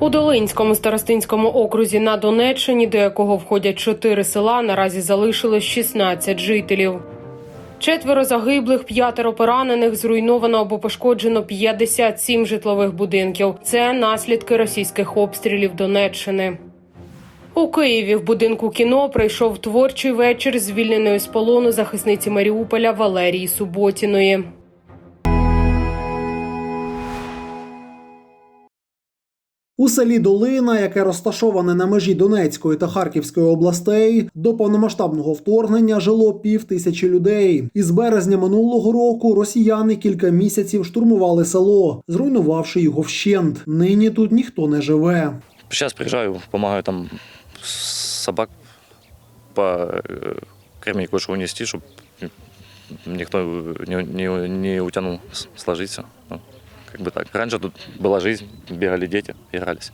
У Долинському старостинському окрузі на Донеччині, до якого входять чотири села, наразі залишилось 16 жителів. Четверо загиблих, п'ятеро поранених, зруйновано або пошкоджено 57 житлових будинків. Це наслідки російських обстрілів Донеччини. У Києві в будинку кіно прийшов творчий вечір звільненої з полону захисниці Маріуполя Валерії Суботіної. У селі Долина, яке розташоване на межі Донецької та Харківської областей, до повномасштабного вторгнення жило пів тисячі людей. Із березня минулого року росіяни кілька місяців штурмували село, зруйнувавши його вщент. Нині тут ніхто не живе. Сейчас приезжаю, помогаю там собак по э, кормить кое-что унести, чтобы никто не, не, не утянул с- сложиться. Ну, как бы так. Раньше тут была жизнь, бегали дети, игрались.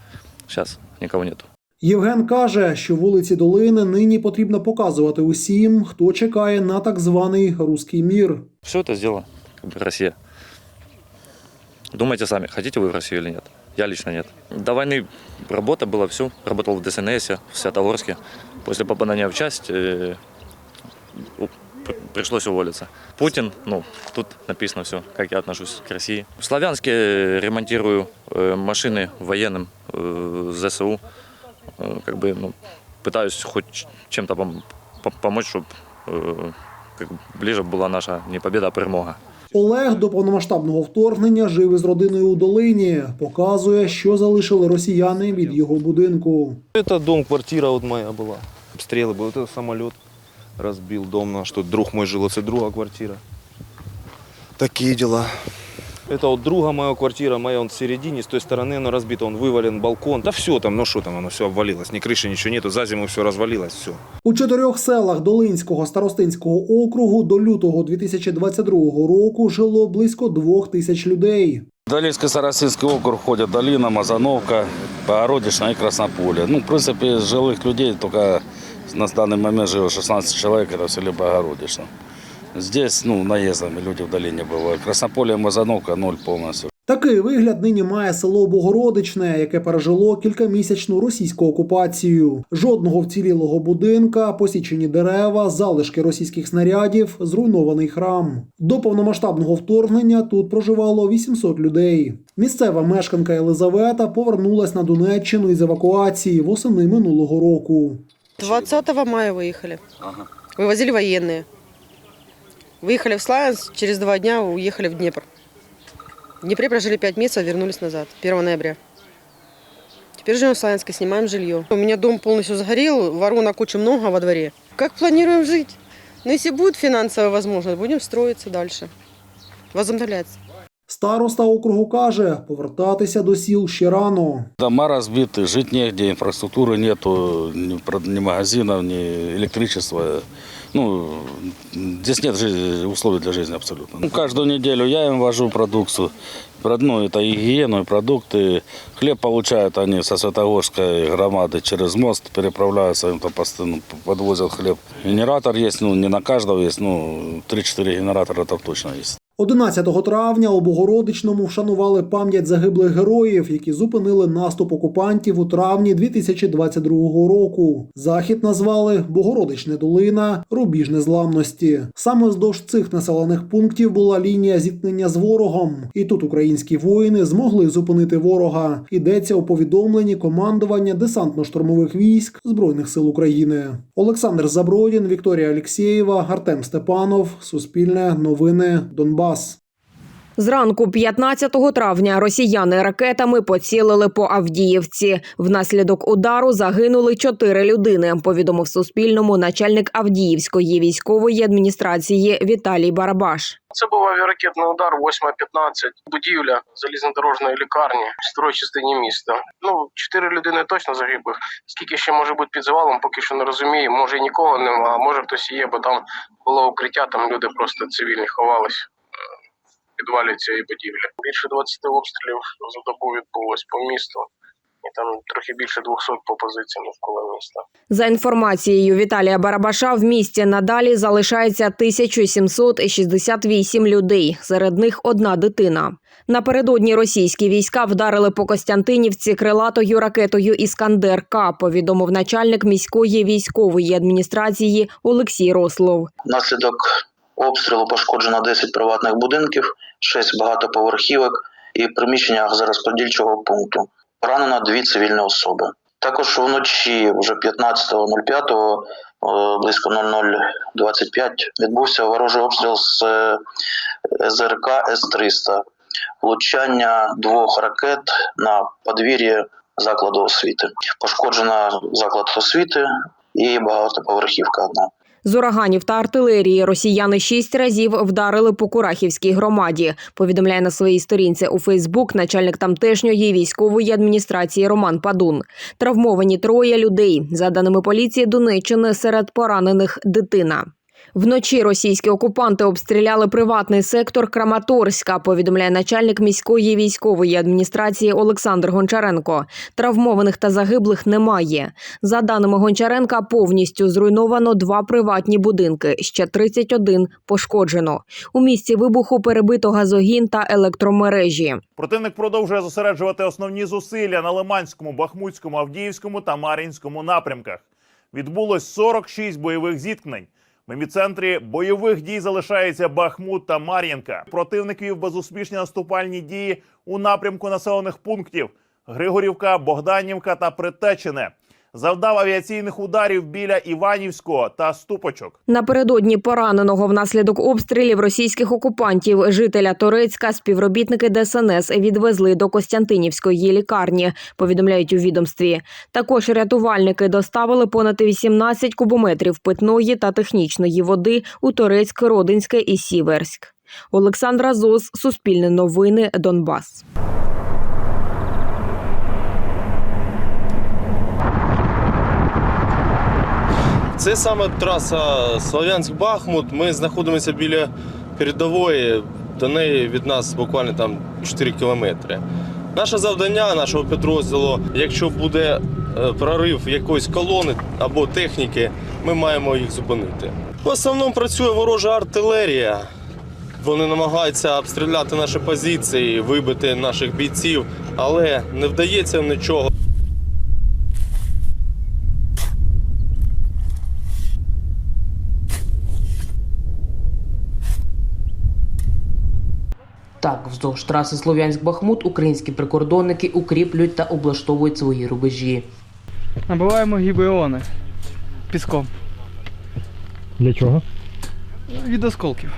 Сейчас никого нету. Євген каже, що вулиці Долини нині потрібно показувати усім, хто чекає на так званий руський мір. Все это сделала как бы Россия. Думайте сами, хотите вы в Россию или нет. Я лично нет. До войны работа была, все. Работал в ДСНС, в Святогорске. После попадания в часть э, у- пр- пришлось уволиться. Путин, ну, тут написано все, как я отношусь к России. В Славянске э, ремонтирую э, машины военным э, ЗСУ. Э, Как бы, ну, пытаюсь хоть ч- чем-то пом- по- помочь, чтобы как бы ближе была наша не победа, а перемога. Олег до повномасштабного вторгнення жив із родиною у долині. Показує, що залишили росіяни від його будинку. Это дом, квартира вот моя была. Обстрелы были. Это самолет разбил дом наш. Тут друг мой жил, это друга квартира. Такие дела. Это вот друга моя квартира, моя он в середине, с той стороны оно разбито, он вывален, балкон. Да все там, ну что там, оно все обвалилось. Ни крыши, ничего нету, за зиму все развалилось, все. У чотирьох селах Долинського старостинського округу до лютого 2022 року жило близько двох тисяч людей. Долинский Сарасинский округ входит Долина, Мазановка, Богородичная и Краснополе. Ну, в принципе, жилых людей только на данный момент живет 16 человек, это в селе Богородично. Здесь, ну, наездами люди в долине бывают. Краснополе и Мазановка ноль полностью. Такий вигляд нині має село Богородичне, яке пережило кількамісячну російську окупацію. Жодного вцілілого будинка, посічені дерева, залишки російських снарядів, зруйнований храм. До повномасштабного вторгнення тут проживало 800 людей. Місцева мешканка Єлизавета повернулась на Донеччину із евакуації восени минулого року. 20 мая выехали. Вывозили военные. Выехали в Славянск, через два дня уехали в Днепр. В Днепре прожили 5 месяцев, вернулись назад, 1 ноября. Теперь живем в Славянске, снимаем жилье. У меня дом полностью сгорел, воронок очень много во дворе. Как планируем жить? Ну, если будет финансовая возможность, будем строиться дальше. Возобновляться. Староста округу каже, повертатися до сіл ще рано. Дома разбиты, жить негде, инфраструктуры нету, ни, про- ни магазинов, ни электричества. Ну, здесь нет жи- условий для жизни абсолютно. Ну, каждую неделю я им вожу продукцию. Про- Ну, это и гигиену, и продукты. Хлеб получают они со Святогорской громады через мост, переправляются, им там постоянно подвозят хлеб. Генератор есть, ну, не на каждого есть, ну, 3-4 генератора там точно есть. 11 травня у Богородичному вшанували пам'ять загиблих героїв, які зупинили наступ окупантів у травні 2022 року. Захід назвали Богородичне долина, рубіж незламності. Саме вздовж цих населених пунктів була лінія зіткнення з ворогом, і тут українські воїни змогли зупинити ворога. Йдеться у повідомленні командування десантно-штурмових військ Збройних сил України. Олександр Забродін, Вікторія Алєксєєва, Артем Степанов, Суспільне, Новини, Донбас. Зранку 15 травня росіяни ракетами поцілили по Авдіївці. Внаслідок удару загинули чотири людини. Повідомив Суспільному начальник Авдіївської військової адміністрації Віталій Барабаш. Це був авіаракетний удар 8.15, будівля залізнодорожної лікарні в строй частині міста. Ну, чотири людини точно загиблих. Скільки ще може бути під завалом, поки що не розумію. Може і нікого нема, а може хтось є, бо там було укриття, там люди просто цивільні ховались підвалі цієї будівлі. Більше 20 обстрілів за добу відбулось по місту. і там трохи більше 200 по позиціям навколо міста. За інформацією Віталія Барабаша, в місті надалі залишається 1768 людей. Серед них одна дитина. Напередодні російські війська вдарили по Костянтинівці крилатою ракетою Іскандер К. Повідомив начальник міської військової адміністрації Олексій Рослов. Внаслідок обстрілу пошкоджено 10 приватних будинків, 6 багатоповерхівок і приміщення розподільчого пункту. Поранено дві цивільні особи. Також вночі, вже 15.05, е, близько 00.25, відбувся ворожий обстріл з е, ЗРК С-300. Влучання двох ракет на подвір'ї закладу освіти. Пошкоджена заклад освіти і багатоповерхівка одна. З ураганів та артилерії росіяни шість разів вдарили по Курахівській громаді. Повідомляє на своїй сторінці у Фейсбук начальник тамтешньої військової адміністрації Роман Падун. Травмовані троє людей. За даними поліції Донеччини, серед поранених дитина. Вночі російські окупанти обстріляли приватний сектор Краматорська, повідомляє начальник міської військової адміністрації Олександр Гончаренко. Травмованих та загиблих немає. За даними Гончаренка, повністю зруйновано два приватні будинки, ще 31 пошкоджено. У місці вибуху перебито газогін та електромережі. Противник продовжує зосереджувати основні зусилля на Лиманському, Бахмутському, Авдіївському та Мар'їнському напрямках. Відбулось 46 бойових зіткнень. В міцентрі бойових дій залишається Бахмут та Мар'їнка. Противників безуспішні наступальні дії у напрямку населених пунктів Григорівка, Богданівка та Притечене. Завдав авіаційних ударів біля Іванівського та Ступочок. Напередодні пораненого внаслідок обстрілів російських окупантів жителя Торецька співробітники ДСНС відвезли до Костянтинівської лікарні. Повідомляють у відомстві. Також рятувальники доставили понад 18 кубометрів питної та технічної води у Торецьк, Родинське і Сіверськ. Олександра Зос, Суспільне новини, Донбас. Це саме траса Слов'янськ-Бахмут. Ми знаходимося біля передової. До неї від нас буквально там 4 кілометри. Наше завдання нашого підрозділу, якщо буде е, прорив якоїсь колони або техніки, ми маємо їх зупинити. В основному працює ворожа артилерія. Вони намагаються обстріляти наші позиції, вибити наших бійців, але не вдається нічого. Так, вздовж траси Слов'янськ-Бахмут українські прикордонники укріплюють та облаштовують свої рубежі. Набиваємо гібеони піском. Для чого? Від осколків.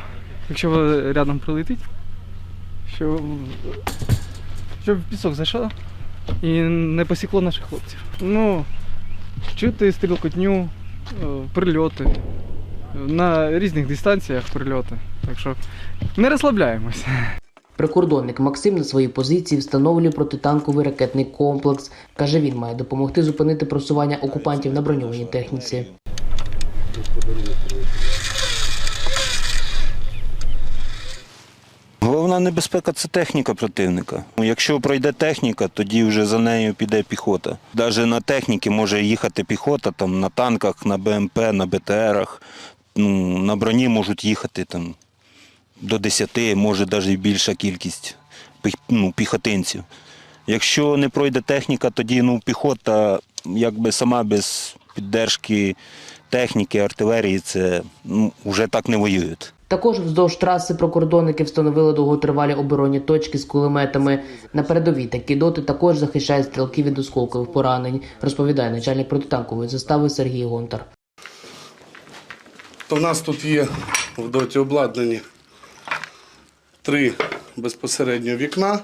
Якщо ви рядом прилетить, щоб, щоб пісок зайшов і не посікло наших хлопців. Ну, чути стрілкотню, е, прильоти. На різних дистанціях прильоти. Так що не розслабляємось. Прикордонник Максим на своїй позиції встановлює протитанковий ракетний комплекс. Каже, він має допомогти зупинити просування окупантів на броньованій техніці. Головна небезпека це техніка противника. Якщо пройде техніка, тоді вже за нею піде піхота. Навіть на техніці може їхати піхота, там, на танках, на БМП, на БТРах. Ну, на броні можуть їхати там, до 10, може навіть і більша кількість ну, піхотинців. Якщо не пройде техніка, тоді ну, піхота якби сама без піддержки техніки, артилерії, це ну, вже так не воюють. Також вздовж траси прикордонники встановили довготривалі оборонні точки з кулеметами. На передовій такі доти також захищають стрілки від осколкових поранень, розповідає начальник протитанкової застави Сергій Гонтар. То в нас тут є в доті обладнані три безпосередньо вікна.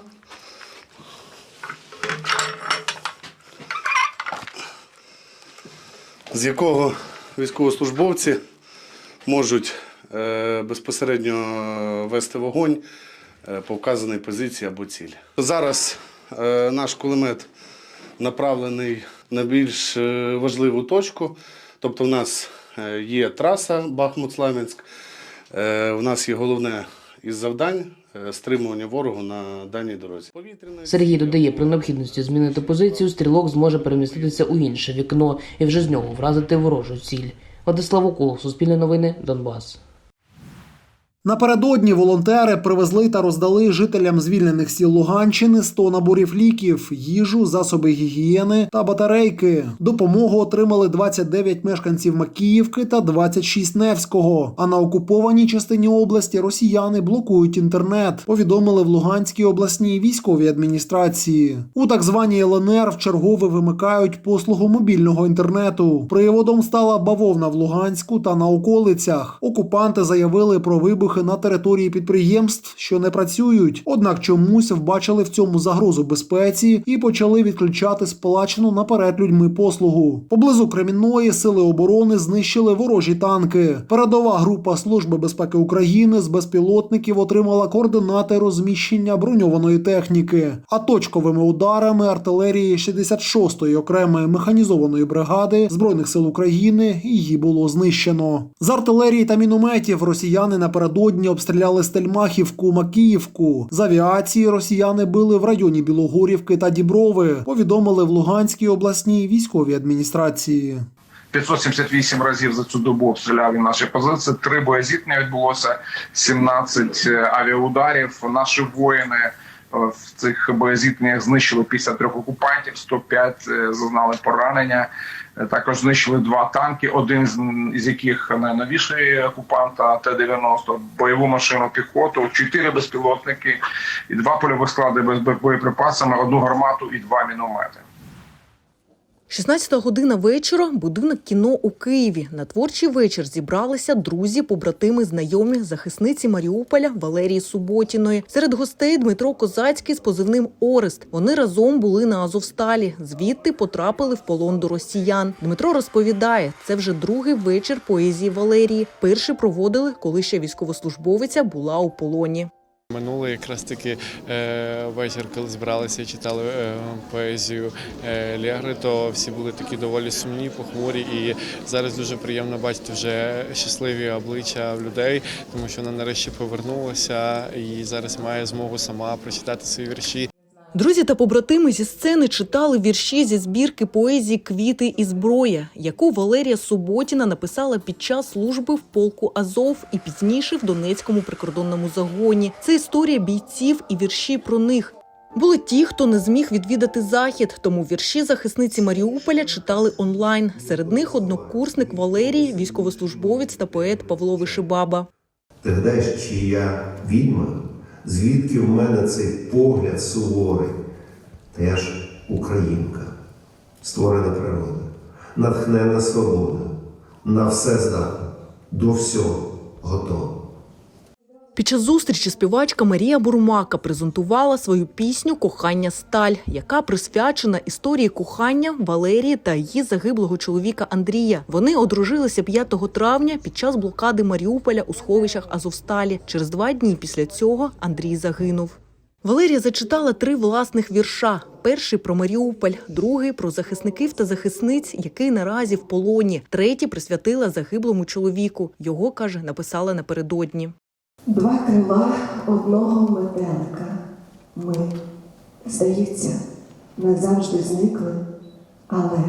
З якого військовослужбовці можуть е, безпосередньо вести вогонь е, по вказаній позиції або цілі. Зараз е, наш кулемет направлений на більш важливу точку. Тобто, в нас є траса Бахмут-Слам'янськ, в нас є головне із завдань е, стримування ворогу на даній дорозі. Сергій додає, при необхідності змінити позицію, стрілок зможе переміститися у інше вікно і вже з нього вразити ворожу ціль. Владислав Уколов, Суспільне новини, Донбас. Напередодні волонтери привезли та роздали жителям звільнених сіл Луганщини 100 наборів ліків, їжу, засоби гігієни та батарейки. Допомогу отримали 29 мешканців Макіївки та 26 Невського. А на окупованій частині області росіяни блокують інтернет. Повідомили в Луганській обласній військовій адміністрації. У так званій ЛНР вчергове вимикають послугу мобільного інтернету. Приводом стала бавовна в Луганську та на околицях. Окупанти заявили про вибухи на території підприємств, що не працюють. Однак чомусь вбачили в цьому загрозу безпеці і почали відключати сплачену наперед людьми послугу. Поблизу Кремінної сили оборони знищили ворожі танки. Передова група Служби безпеки України з безпілотників отримала координати розміщення броньованої техніки. А точковими ударами артилерії 66-ї окремої механізованої бригади збройних сил України її було знищено. З артилерії та мінометів росіяни напередодні обстріляли Стельмахівку, Макіївку. З авіації росіяни били в районі Білогорівки та Діброви. Повідомили в Луганській обласній військовій адміністрації. 578 разів за цю добу обстріляли наші позиції. Три боєзіткнення відбулося, 17 авіаударів. Наші воїни е, в цих боєзіткненнях знищили 53 окупантів, 105 е, зазнали поранення. Е, Також знищили два танки, один з яких найновіший окупанта Т-90, бойову машину піхоту, чотири безпілотники і два польових склади без боєприпасами, одну гармату і два міномети. 16 година вечора. Будинок кіно у Києві. На творчий вечір зібралися друзі, побратими, знайомі, захисниці Маріуполя Валерії Суботіної. Серед гостей Дмитро Козацький з позивним Орест. Вони разом були на Азовсталі. Звідти потрапили в полон до росіян. Дмитро розповідає, це вже другий вечір поезії Валерії. Перший проводили, коли ще військовослужбовиця була у полоні. Минулий якраз таки е, вечір, коли збиралися і читали е, поезію е, Лєгри, то всі були такі доволі сумні, похмурі. І зараз дуже приємно бачити вже щасливі обличчя людей, тому що вона нарешті повернулася і зараз має змогу сама прочитати свої вірші. Друзі та побратими зі сцени читали вірші зі збірки поезії Квіти і зброя, яку Валерія Суботіна написала під час служби в полку Азов і пізніше в Донецькому прикордонному загоні. Це історія бійців і вірші про них. Були ті, хто не зміг відвідати захід, тому вірші захисниці Маріуполя читали онлайн. Серед них однокурсник Валерії, військовослужбовець та поет Павло Вишибаба. Ти гадаєш, чи я відьма? Звідки в мене цей погляд суворий? Та я ж українка, створена природа, натхнена свобода, на все здатна, до всього готова. Під час зустрічі співачка Марія Бурмака презентувала свою пісню Кохання сталь, яка присвячена історії кохання Валерії та її загиблого чоловіка Андрія. Вони одружилися 5 травня під час блокади Маріуполя у сховищах Азовсталі. Через два дні після цього Андрій загинув. Валерія зачитала три власних вірша: перший про Маріуполь, другий про захисників та захисниць, який наразі в полоні. Третій присвятила загиблому чоловіку. Його каже, написала напередодні. Два крила одного метелика. Ми, здається, назавжди зникли, але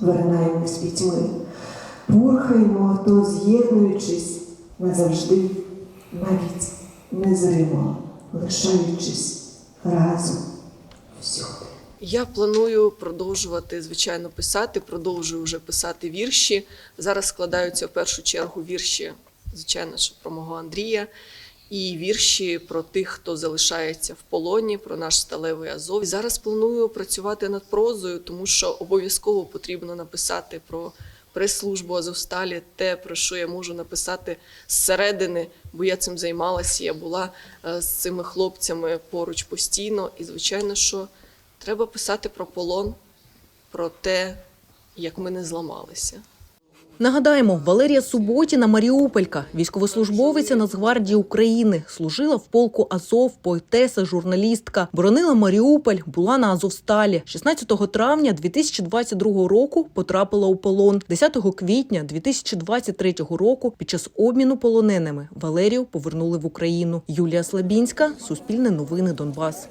вернаємось пітьми, порхаємо, то з'єднуючись назавжди, навіть незримо, лишаючись разом всюди. Я планую продовжувати, звичайно, писати. Продовжую вже писати вірші. Зараз складаються в першу чергу вірші, звичайно, що про мого Андрія, і вірші про тих, хто залишається в полоні, про наш сталевий Азов. Зараз планую працювати над прозою, тому що обов'язково потрібно написати про прес-службу Азовсталі, те, про що я можу написати зсередини, бо я цим займалася. Я була е, з цими хлопцями поруч постійно. І, звичайно, що треба писати про полон, про те, як ми не зламалися. Нагадаємо, Валерія Суботіна Маріуполька, військовослужбовиця Нацгвардії України, служила в полку Азов, поетеса, журналістка, боронила Маріуполь, була на Азовсталі. 16 травня 2022 року потрапила у полон. 10 квітня 2023 року під час обміну полоненими Валерію повернули в Україну. Юлія Слабінська, Суспільне новини Донбас.